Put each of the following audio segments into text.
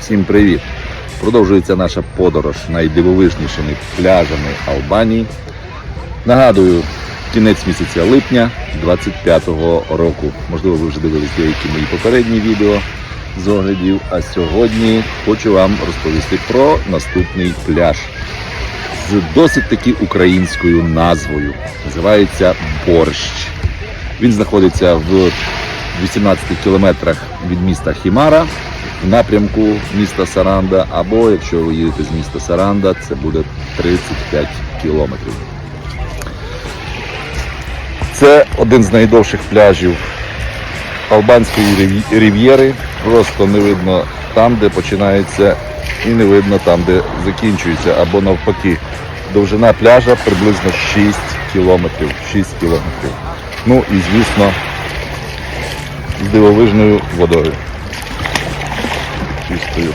Всім привіт! Продовжується наша подорож найдивовижнішими пляжами Албанії. Нагадую, кінець місяця липня 25-го року. Можливо, ви вже дивились деякі мої попередні відео з оглядів. А сьогодні хочу вам розповісти про наступний пляж з досить таки українською назвою. Називається Борщ. Він знаходиться в 18 кілометрах від міста Хімара в напрямку міста Саранда, або якщо ви їдете з міста Саранда, це буде 35 кілометрів. Це один з найдовших пляжів Албанської рів'єри. Просто не видно там, де починається, і не видно там, де закінчується, або навпаки. Довжина пляжа приблизно 6 кілометрів. 6 кілометрів. Ну і звісно, з дивовижною водою. Чистою.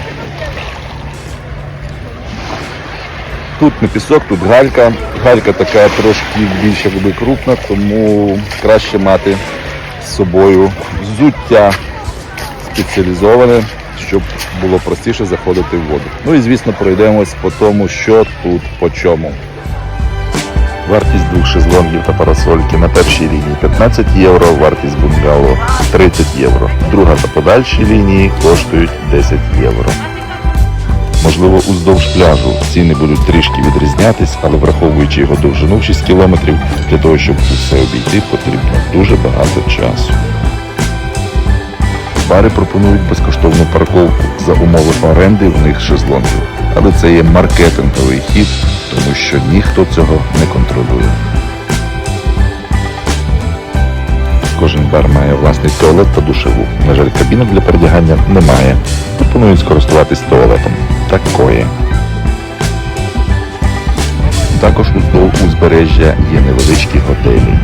Тут не пісок, тут галька. Галька така трошки більш якби крупна, тому краще мати з собою взуття спеціалізоване, щоб було простіше заходити в воду. Ну і звісно пройдемось по тому, що тут по чому. Вартість двох шезлонгів та парасольки на першій лінії 15 євро, вартість бунгало 30 євро. Друга та подальші лінії коштують 10 євро. Можливо, уздовж пляжу ціни будуть трішки відрізнятись, але враховуючи його довжину в 6 кілометрів, для того, щоб усе обійти, потрібно дуже багато часу. Бари пропонують безкоштовну парковку за умови оренди в них шезлонгів. Але це є маркетинговий хід, тому що ніхто цього не контролює. Кожен бар має власний туалет та душеву. На жаль, кабінок для передягання немає. Пропонують скористуватись туалетом. Такое. Також уздовж узбережжя є невеличкі готелі.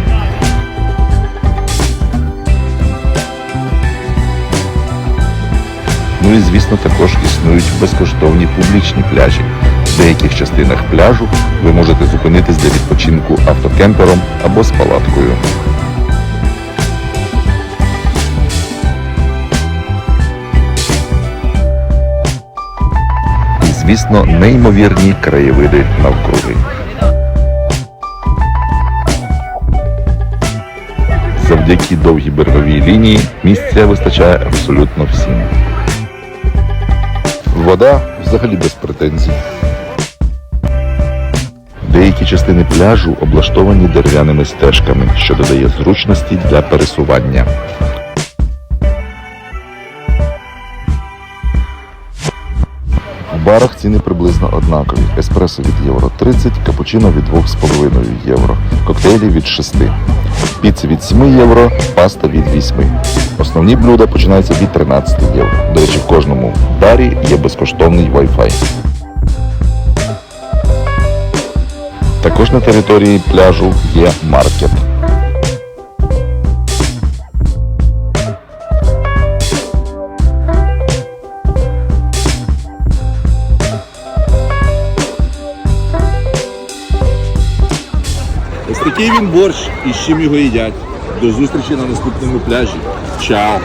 Ну і звісно, також існують безкоштовні публічні пляжі. В деяких частинах пляжу ви можете зупинитись для відпочинку автокемпером або з палаткою. І, звісно, неймовірні краєвиди навкруги. Завдяки довгій береговій лінії місця вистачає абсолютно всім. Вода взагалі без претензій. Деякі частини пляжу облаштовані дерев'яними стежками, що додає зручності для пересування. В барах ціни приблизно однакові. Еспресо від євро 30, капучино від 2,5 євро, коктейлі від 6, піци від 7 євро, паста від 8. Основні блюда починаються від 13 євро. До речі, в кожному барі є безкоштовний Wi-Fi. Також на території пляжу є маркет. Ось такий він борщ і з чим його їдять. До зустрічі на наступному пляжі. Чао!